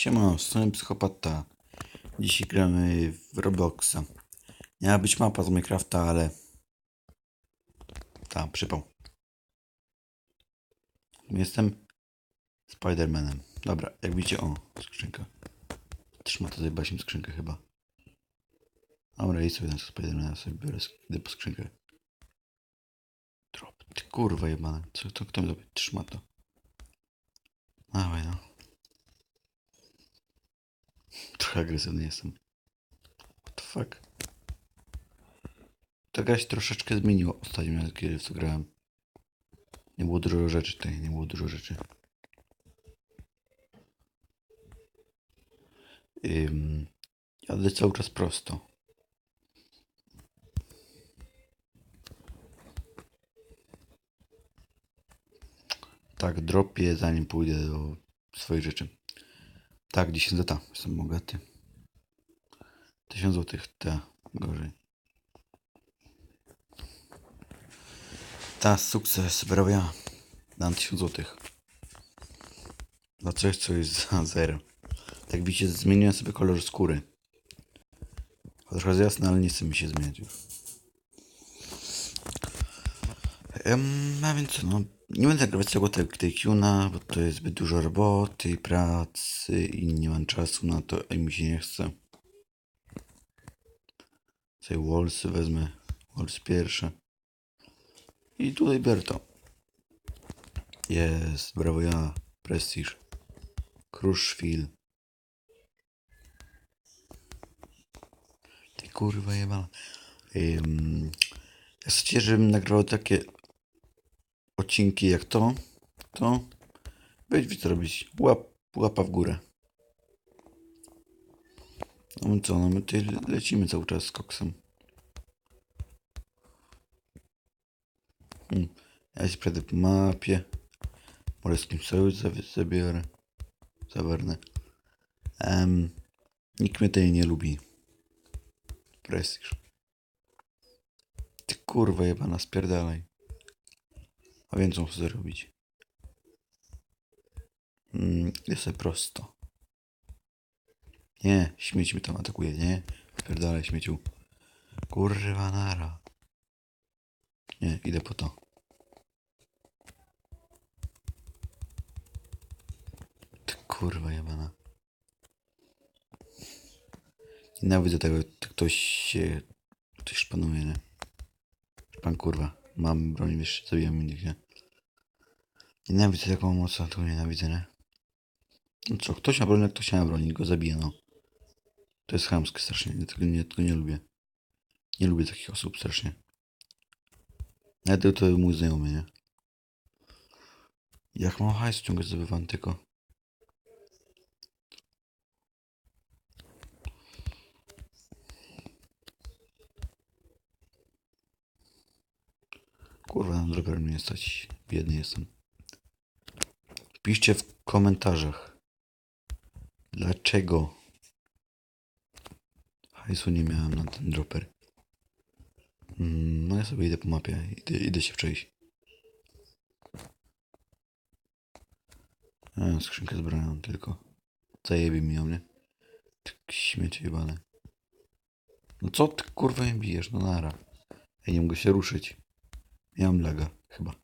Siema, strony psychopata. Dzisiaj gramy w Robloxa. Miała być mapa z Minecrafta, ale... Tam, przypał. Jestem Spidermanem. Dobra, jak widzicie, o, skrzynka. Trzyma zajebać mi skrzynkę chyba. Dobra, idź sobie na Spidermana, sobie biorę, idę po skrzynkę. Drop, ty kurwa jebana. Co to, kto mi? Trzyma to. Dawaj no. Agresywny jestem. What the fuck? Ta gra się troszeczkę zmieniła ostatnio, kiedy w to grałem. Nie było dużo rzeczy tutaj, nie było dużo rzeczy. Ym, jadę cały czas prosto. Tak, dropię zanim pójdę do swoich rzeczy. Tak, 10 zeta. Jestem bogaty. 1000 złotych, ta, gorzej. Ta, sukces, ja. Dam 1000 złotych. Za coś, co jest za zero. Tak widzicie, zmieniłem sobie kolor skóry. Trochę jest jasne, ale nie chce mi się zmieniać już. Um, a więc no, nie będę nagrywać całego tej, tej Qna, bo to jest zbyt dużo roboty, pracy i nie mam czasu na to, i mi się nie chce. Tutaj Wallsy wezmę, Walls pierwsze. I tutaj biorę to. Jest, brawo ja, Prestige. Crushfield. Ty kurwa jebana. Ja chcecie, żebym nagrywał takie odcinki jak to, to weź co robić. Łap, łapa w górę. No my co, no my tutaj lecimy cały czas z koksem. Hmm. Ja się przejdę po mapie. Może z kimś zabi- zabiorę. Zawernę. Um, nikt mnie tutaj nie lubi. Prestiż. Ty kurwa jebana, spierdalaj. A więc co chcę zrobić? Mm, jest prosto. Nie, śmieć mi tam atakuje, nie? Spierdalaj śmieciu. Kurwa nara. Nie, idę po to. Ty kurwa jebana. Nienawidzę tego, ktoś się... Ktoś szpanuje, nie? Pan kurwa. Mam broń, wiesz, zabijam innych, nie? Nienawidzę taką moc, a tu nienawidzę, nie? No co, ktoś ma broń, jak ktoś nie ma go zabije, no. To jest chamskie strasznie, ja tego nie, tego nie lubię. Nie lubię takich osób strasznie. Nawet to mój znajomy, nie? Jak mam hajs ciągle zdobywam tylko. Kurwa, na droger mnie stać. Biedny jestem. Piszcie w komentarzach. Dlaczego hajsu nie miałem na ten dropper? Mm, no ja sobie idę po mapie. Idę, idę się przejść. A, skrzynkę z bronią tylko. Zajebie mi ją, nie? Ty śmiecie jebane. No co ty kurwa mnie bijesz? No nara. Ja nie mogę się ruszyć. Miałem laga, chyba.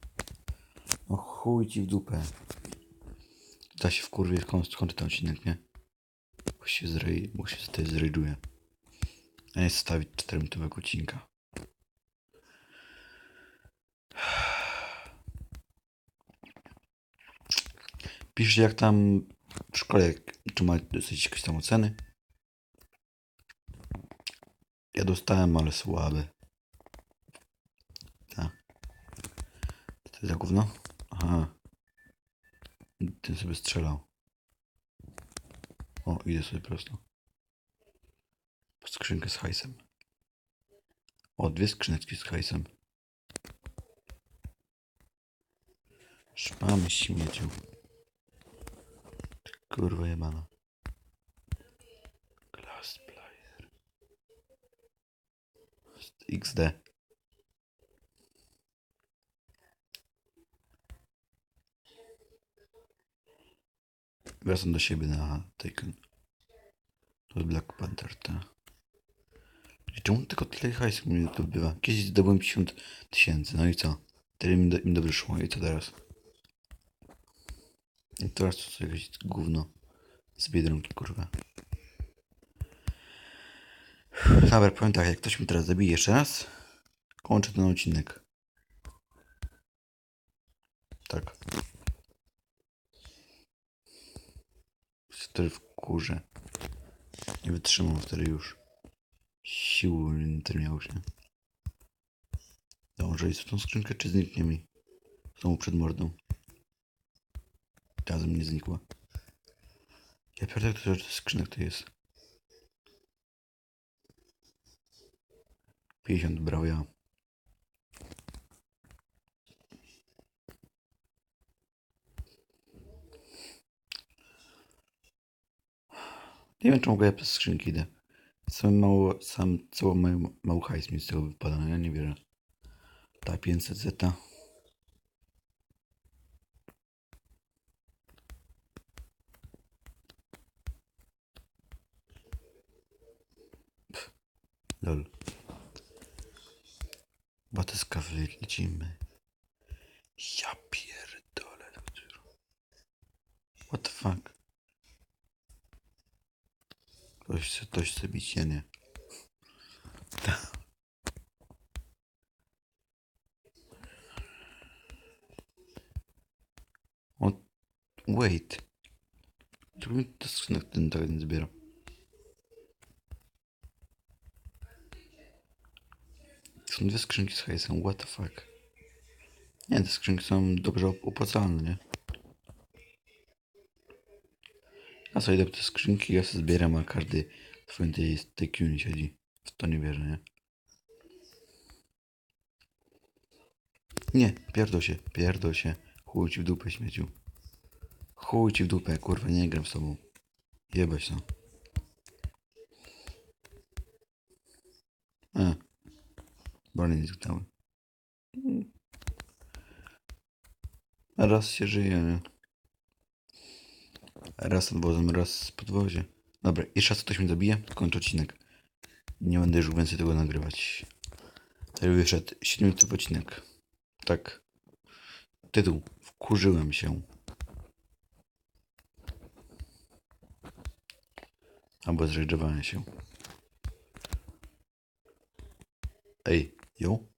No chuj ci w dupę. Da się w kurwie skąd, skąd ten odcinek, nie? Bo się zrej, bo się tutaj zrejduje. A nie stawić 4-minutowego odcinka. Piszcie jak tam w szkole, czy macie jakieś tam oceny. Ja dostałem, ale słabe. Tak. Co to jest za gówno? Aha. Ten sobie strzelał. O, idę sobie prosto. Po skrzynkę z hajsem. O, dwie skrzyneczki z hajsem. Szpamy śmieciu. Kurwa jebana. Glass player. XD. Wracam do siebie na Taken. To jest Black Panther, ta. I czemu tylko tyle hajsu mi to bywa? Kiedyś zdobyłem 50 tysięcy, no i co? Tyle mi, do, mi dobrze szło i co teraz? I teraz to jakieś gówno z Biedronki, kurwa. Dobra, powiem tak, jak ktoś mi teraz zabije jeszcze raz, kończę ten odcinek. Tak. Wtedy w kurze. Nie wytrzymam wtedy już. Nie tyle miał się. Dobrze, jest w tą skrzynkę, czy zniknie mi? Znowu przed mordą. Razem nie znikła. Ja pierdolę, to że skrzynek to jest. 50 brał ja. Nie wiem, czy mogę ja bez skrzynki idę. Sam mało, sam cały mały, mały hajs mi z tego wypada, no ja nie wierzę. Ta 500 zeta. Lol. Batyskawy lecimy. Ja pierdolę. What the fuck? Ktoś chce, ktoś chce bić, ja nie. O, wait. Czemu mi to skrzynek ten tak nie zbiera? Są dwie skrzynki z hajsem, what the fuck? Nie, te skrzynki są dobrze op- opłacalne, nie? A co idę po te skrzynki, ja sobie zbieram, a każdy w swoim tej, tej siedzi. W to nie wierzę, nie? Nie, pierdol się, pierdol się. Chuj ci w dupę, śmieciu. Chuj ci w dupę, kurwa, nie gram z tobą. Jebać no. A. Broni nie zgnały. Raz się żyje, nie? Raz nad wozem, raz z podwozie. Dobra, jeszcze raz ktoś mnie zabije, kończę odcinek. Nie będę już więcej tego nagrywać. Tak wyszedł 7 minut odcinek. Tak. Tytuł. Wkurzyłem się. Albo zrejdżowałem się. Ej, jo?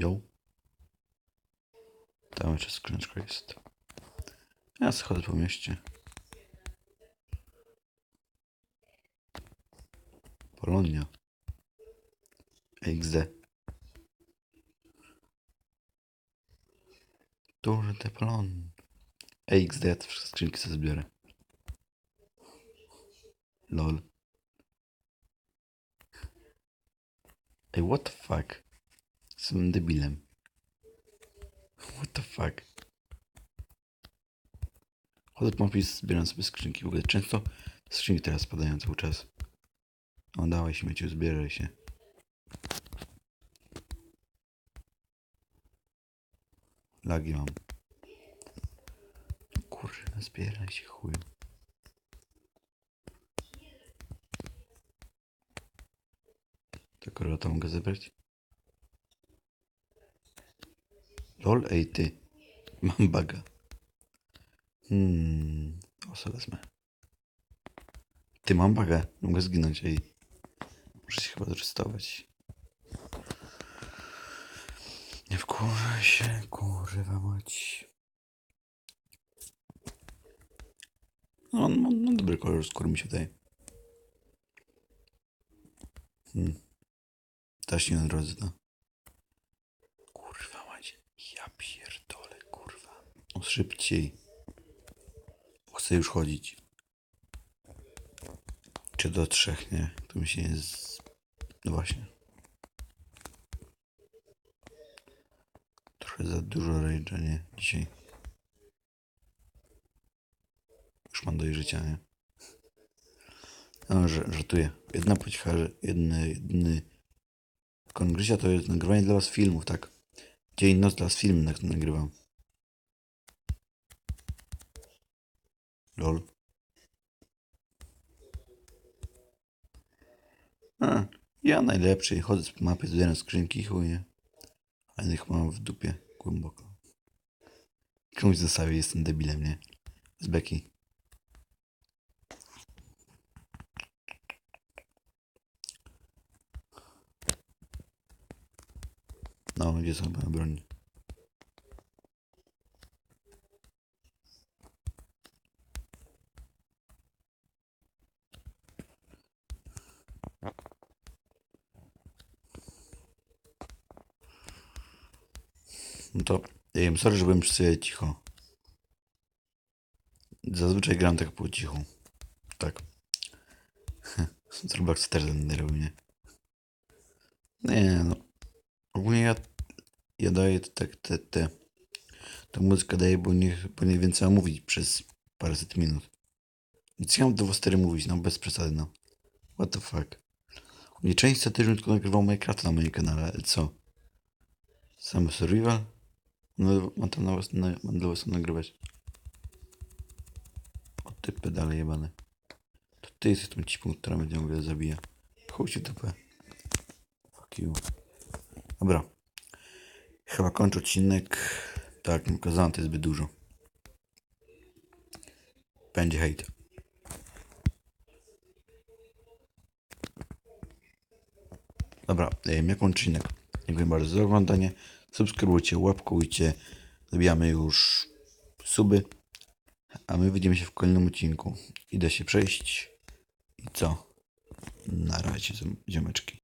Jo? Tam jeszcze skrzyneczka jest. Ja schodzę po mieście. Polonia. XD. Duży te polon. XD, ja te wszystkie skrzynki sobie zbiorę. Lol. Ej, what the fuck? Jestem debilem. What the fuck? Chodzę po mapie, zbieram sobie skrzynki. W ogóle często skrzynki teraz spadają cały czas. O, dawaj śmieciu, zbieraj się. Lagi mam. Kurwa, zbieraj się, chuju. Tak, to mogę zebrać? Lol, ej ty. Mam baga. Hmm, o co wezmę? Ty mam bagę, mogę zginąć, ej. Muszę się chyba doczystować. Nie wkurzaj się, kurwa mać. No, ma no, dobry kolor skóry mi się wydaje. Hmm. Też nie na drodze, no. Kurwa macie. Ja pierdolę, kurwa. O, szybciej. Chcę już chodzić. Czy do trzech, nie? To mi się nie z... No właśnie. Trochę za dużo rage'a, nie? Dzisiaj. Już mam dość życia, nie? No, żartuję. Jedna pocicha, jedny, jedny Kongrysia to jest nagrywanie dla was filmów, tak? Dzień noc dla was film nag- nagrywam. Lol. A, ja najlepszy. Chodzę z mapy, zbieram skrzynki, chuje. A innych mam w dupie głęboko. Komuś zostawię, jestem debilem, nie? Z beki. No, gdzie są broń? No to, ja sorry, że byłem przy cicho. Zazwyczaj gram tak po cichu. Tak. Zrobak też denerwuje mnie. Nie, no. Ogólnie ja, ja daję tak, te, te, ta muzyka daje, bo nie, bo nie więcej mówić przez paręset minut. Nic ja mam do was mówić, no bez przesady, no. What the fuck. Nie często też bym tylko nagrywał Minecraft na moim kanale, ale co? Same survival? No, mam tam na was, na, dla was nagrywać. O ty pedale jebane. To ty jesteś tą cipą, która mnie ciągle zabija. Ci w dupę. Fuck you. Dobra. Chyba kończę odcinek. Tak, jak pokazałem, to zbyt dużo. Będzie hejt. Dobra, em, jak odcinek. Dziękuję bardzo za oglądanie. Subskrybujcie, łapkujcie. Zabijamy już suby. A my widzimy się w kolejnym odcinku. Idę się przejść. I co? Na razie, ziom- ziomeczki.